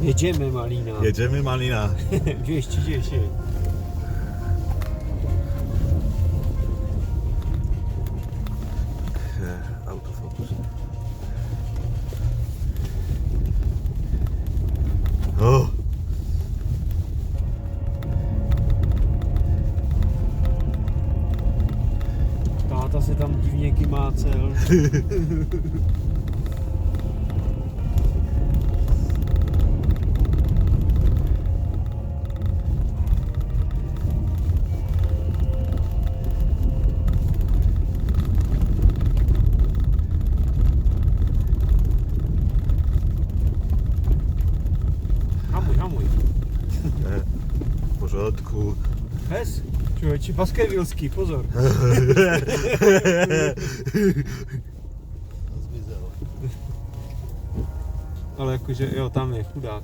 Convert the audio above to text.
Jedziemy Malina. Jedziemy Malina. 210. E, Autofokus. O! Táta se tam divně kymácel. Hamuj, hamuj. E, w porządku. Pes? Člověči, Baskervilský, pozor. Ale jakože, jo, tam je chudák.